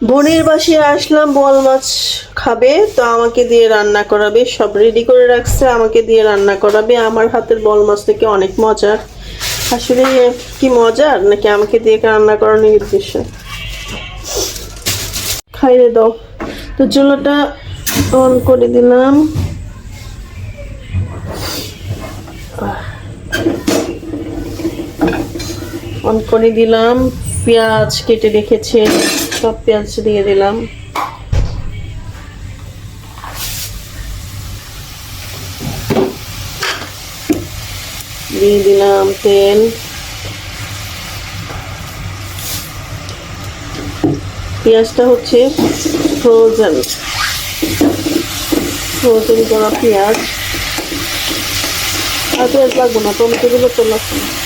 বোনের বাসায় আসলাম বল মাছ খাবে, তো আমাকে দিয়ে রান্না করাবে, সব রেডি করে রাখছে, আমাকে দিয়ে রান্না করাবে। আমার হাতের বল মাছ থেকে অনেক মজার। আসলে কি মজার? নাকি আমাকে দিয়ে রান্না করানোর উদ্দেশ্য? খাইয়ে দাও। তো চুলোটা অন করে দিলাম। অন করে দিলাম। পেঁয়াজ কেটে রেখেছে। সব পেঁয়াজ দিয়ে দিলাম। দিয়ে দিলাম তেল। পেঁয়াজটা হচ্ছে ফ্রোজেন ফ্রোজেন করা পেঁয়াজ। আর পেঁয়াজ লাগবো না, টমেটোগুলো তো লাগবে না।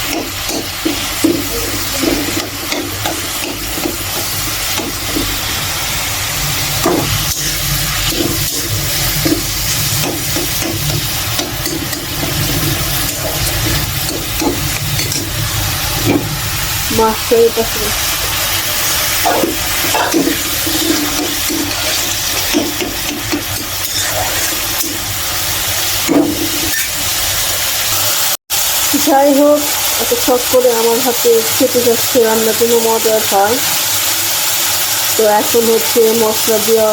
মাছটা এটা। যাই হোক এত শখ করে আমার হাতে খেতে যাচ্ছে রান্না কোনো মজার হয় তো এখন হচ্ছে মশলা দেওয়া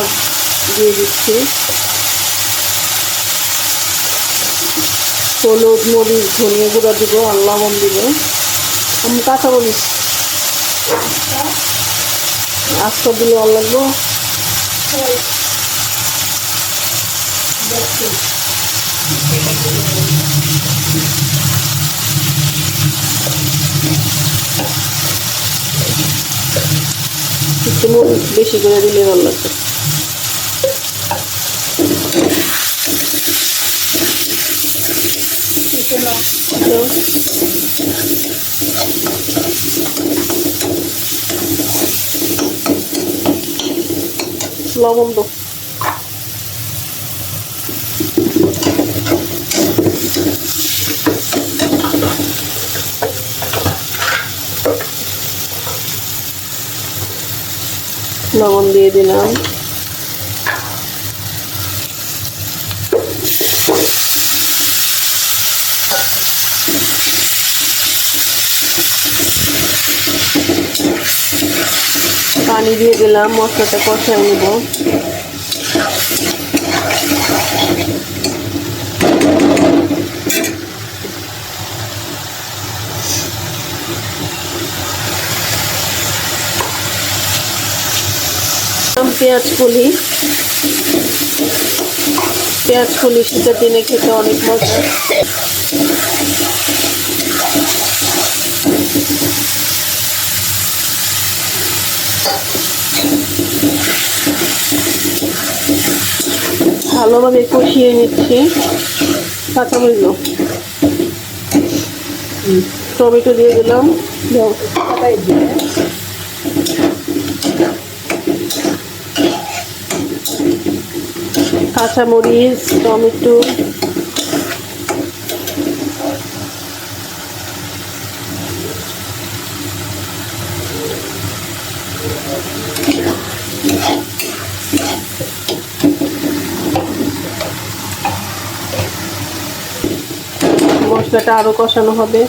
দিয়ে দিচ্ছি। হলুদ মরিচ ধনিয়া গুঁড়া দিব, আর লবণ দিব। আমি কাঁচা মরিচ আস্তা দিলে ভালো লাগবো। একটু বেশি করে দিলে ভালো লাগবে। তো লবণ দো লবণ দিয়ে দিলাম পানি দিয়ে দিলাম, মশলাটা কষায় নেব। পেঁয়াজ কলি। পেঁয়াজ কলি শীতের দিনে খেতে অনেক মজা। ভালোভাবে কষিয়ে নিচ্ছি কাঁচামরিচ দাও। হুম, টমেটো দিয়ে দিলাম কাঁচামরিচ টমেটো মশলাটা আরও কষানো হবে।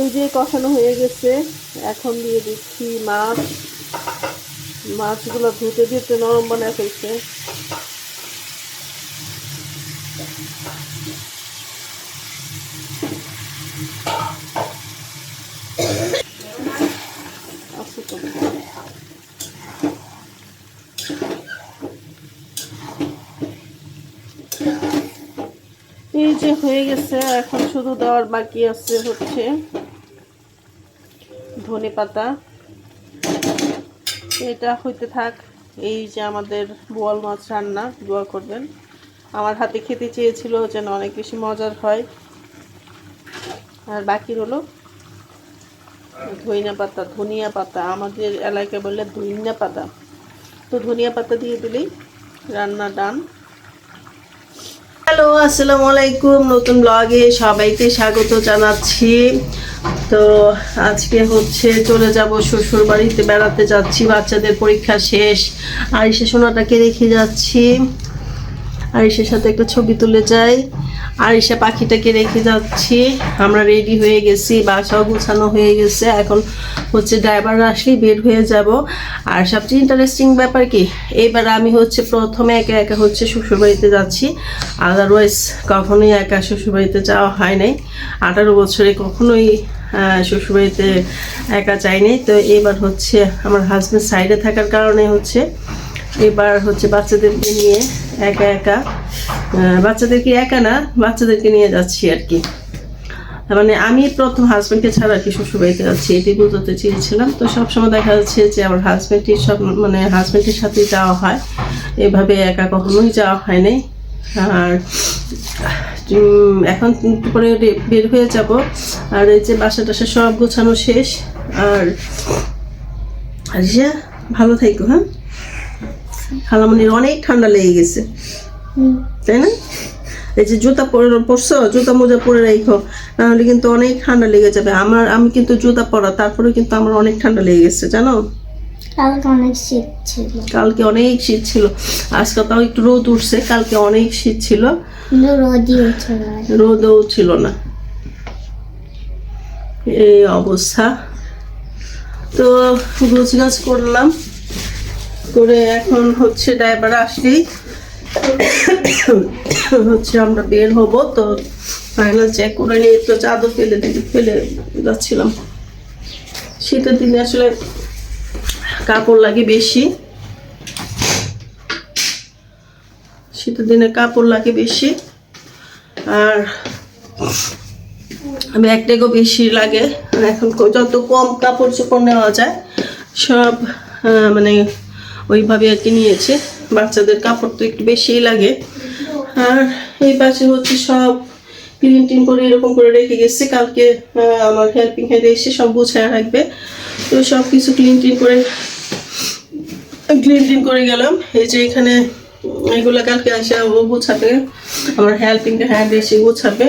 এই যে কষানো হয়ে গেছে, এখন দিয়ে দিচ্ছি মাছ। মাছগুলো ধুতে ধুতে নরম বানায় ফেলছে আছে তো। এই যে হয়ে গেছে, এখন শুধু দেওয়ার বাকি আছে হচ্ছে ধনে পাতা। এটা হইতে থাক, এই যে আমাদের বোয়াল মাছ রান্না, দোয়া করবেন। আমার হাতে খেতে চেয়েছিল যেন অনেক বেশি মজার হয়। আর বাকি হলো ধনিয়া পাতা ধনিয়া পাতা। আমাদের এলাকায় বললে ধনিয়া পাতা। তো ধনিয়া পাতা দিয়ে দিলেই রান্না ডান। হ্যালো, আসসালামু আলাইকুম। নতুন ব্লগে সবাইকে স্বাগত জানাচ্ছি। তো আজকে হচ্ছে চলে যাব শ্বশুর বাড়িতে বেড়াতে যাচ্ছি, বাচ্চাদের পরীক্ষা শেষ। আরিসা সোনাটাকে রেখে যাচ্ছি। আরিসের সাথে একটা ছবি তুলে যাই। আরিসা পাখিটাকে রেখে যাচ্ছি। আমরা রেডি হয়ে গেছি, বাসাও গুছানো হয়ে গেছে। এখন হচ্ছে ড্রাইভার আসলেই বের হয়ে যাব। আর সবচেয়ে ইন্টারেস্টিং ব্যাপার কি, এবার আমি হচ্ছে প্রথমে একা একা হচ্ছে শ্বশুরবাড়িতে যাচ্ছি। আদারওয়াইজ কখনোই একা শ্বশুরবাড়িতে যাওয়া হয় নাই। আঠারো বছরে কখনোই শ্বশুরবাড়িতে একা যাইনি তো এবার হচ্ছে আমার হাজব্যান্ড সাইডে থাকার কারণে হচ্ছে, এবার হচ্ছে বাচ্চাদেরকে নিয়ে একা একা বাচ্চাদেরকে একা না, বাচ্চাদেরকে নিয়ে যাচ্ছি আর কি। মানে আমি প্রথম হাজব্যান্ডকে ছাড়া আর কি শ্বশুরবাড়িতে যাচ্ছি এটি বুঝতে চেয়েছিলাম। তো সবসময় দেখা যাচ্ছে যে আমার হাজব্যান্ডটির সব মানে হাজব্যান্ডের সাথে যাওয়া হয়। এভাবে একা কখনোই যাওয়া হয় নাই। আর এখন পরে বের হয়ে যাব। আর এই যে বাসা টাসা সব গোছানো শেষ। আর ভালো থাকো হ্যাঁ? খালামনির অনেক ঠান্ডা লেগে গেছে। তাই না? এই যে জুতা পরে পরছো জুতা মোজা পরে রাখো নাহলে কিন্তু অনেক ঠান্ডা লেগে যাবে। আমার আমি কিন্তু জুতা পরা তারপরে কিন্তু আমার অনেক ঠান্ডা লেগে গেছে জানো? কালকে অনেক শীত ছিল। কালকে অনেক শীত ছিল। আজকে তাও একটু রোদ উঠছে কালকে অনেক শীত ছিল। রোদই রোদও ছিল না। এই অবস্থা। তো গুছ গাছ করলাম। করে এখন হচ্ছে ড্রাইভার আসলেই হচ্ছে আমরা বের হব, তো ফাইনাল চেক করে নিয়ে তো চাদর ফেলে দিতে ফেলে যাচ্ছিলাম। শীতের দিনে আসলে কাপড় লাগে বেশি। শীতের দিনে কাপড় লাগে বেশি। আর ব্যাগটাকেও বেশি লাগে। এখন যত কম কাপড় চোপড় নেওয়া যায়, সব মানে ওইভাবে আর কি নিয়েছে। বাচ্চাদের কাপড় তো একটু বেশিই লাগে। আর এই পাশে হচ্ছে সব ক্লিন টিন করে এরকম করে রেখে গেছে। কালকে আমার হেল্পিং হ্যান্ড এসে সব গুছায় রাখবে। তো সব কিছু ক্লিন টিন করে ক্লিন টিন করে গেলাম। এই যে এখানে এগুলো কালকে আসে, ও গোছাবে। আমার হেল্পিং হ্যান্ড এসে গোছাবে।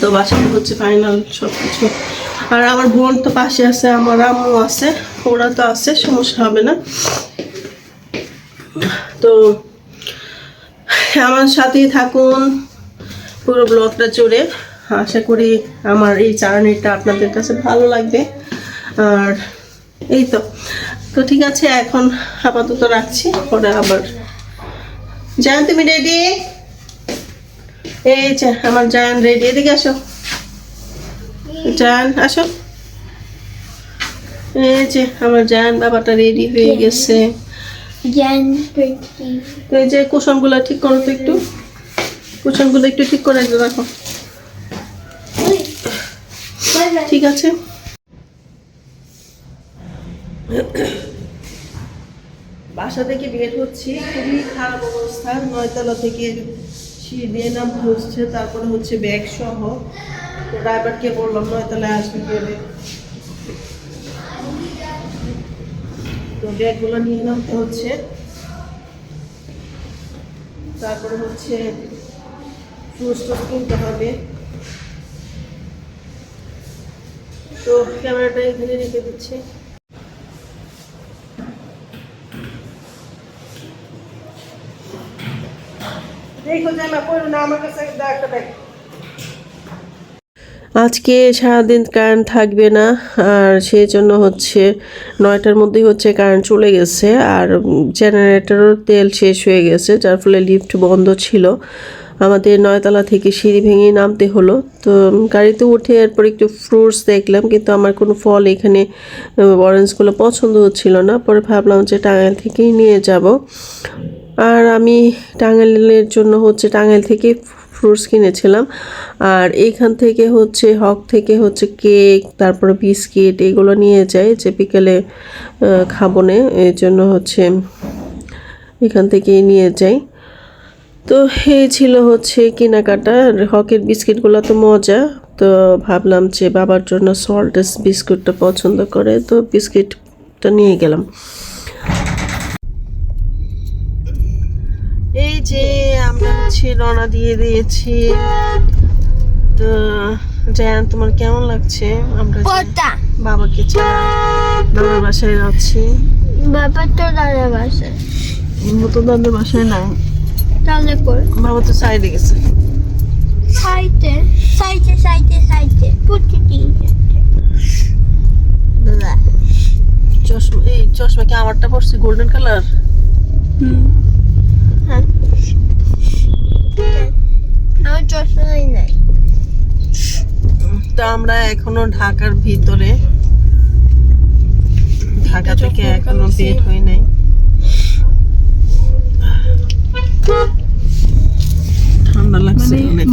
তো বাসাতে হচ্ছে ফাইনাল সব কিছু আর আমার বোন তো পাশে আছে, আমার আম্মু আছে, ওরা তো আছে, সমস্যা হবে না। তো আমার সাথেই থাকুন পুরো ব্লগটা জুড়ে। আশা করি আমার এই জার্নিটা আপনাদের কাছে ভালো লাগবে। আর এই তো। তো ঠিক আছে, এখন আপাতত রাখছি, পরে আবার। জান তুমি রেডি এই যে, আমার জান রেডি এদিকে আসো। জান আসো। এই যে আমার জান বাবাটা রেডি হয়ে গেছে। তো এই যে কুশনগুলো ঠিক করো তো একটু। কুশনগুলো একটু ঠিক করে রাখো। ঠিক আছে। বাসা থেকে বের হচ্ছি। খুবই খারাপ অবস্থা। নয়তলা থেকে সিঁড়ি দিয়ে নাম হচ্ছে তারপরে হচ্ছে ব্যাগ সহ। ড্রাইভারকে বললাম নয়তলায় আসবে পেলে তো ব্যাগগুলো নিয়ে নামতে হচ্ছে। তারপরে হচ্ছে ফ্রুটস টুস কিনতে হবে। তো ক্যামেরাটা এখানে রেখে দিচ্ছি। দেখো জামা পড়ো না, আমার কাছে একটা ব্যাগ আজকে সারাদিন কারেন্ট থাকবে না, আর সেই জন্য হচ্ছে নয়টার মধ্যেই হচ্ছে কারেন্ট চলে গেছে, আর জেনারেটরও তেল শেষ হয়ে গেছে, যার ফলে লিফট বন্ধ ছিল। আমাদের নয়তলা থেকে সিঁড়ি ভেঙে নামতে হলো, তো গাড়িতে উঠে এরপর একটু ফ্রুটস দেখলাম, কিন্তু আমার কোনো ফল এখানে অরেঞ্জগুলো পছন্দ হচ্ছিল না, পরে ভাবলাম যে টাঙ্গাইল থেকেই নিয়ে যাব। আর আমি টাঙ্গাইলের জন্য হচ্ছে টাঙ্গাইল থেকে কিনেছিলাম। আর এইখান থেকে হচ্ছে, হক থেকে হচ্ছে কেক, তারপরে বিস্কিট এগুলো নিয়ে যাই যে বিকেলে খাব না, এই জন্য হচ্ছে এখান থেকেই নিয়ে যাই। তো এই ছিল হচ্ছে কেনাকাটা। হকের বিস্কিটগুলো তো মজা। তো ভাবলাম যে বাবার জন্য সল্টেস বিস্কুটটা পছন্দ করে, তো বিস্কিটটা নিয়ে গেলাম। যে আমরা হচ্ছে রওনা দিয়ে দিয়েছি। তো জায়ান তোমার কেমন লাগছে? আমরা বাবাকে ছাড়া দাদার বাসায় যাচ্ছি। বাবা তো দাদা বাসে ও তো দাদার বাসায় নাই। তাহলে কর বাবা তো সাইডে গেছে। সাইডে সাইডে সাইডে সাইডে। দাদা চশমা এই চশমা কি আমারটা পড়ছে গোল্ডেন কালার হ্যাঁ আমার চশমাই নাই তো আমরা এখনও ঢাকার ভিতরে ঢাকা থেকে এখনও বের হই নাই। ঠান্ডা লাগছে অনেক।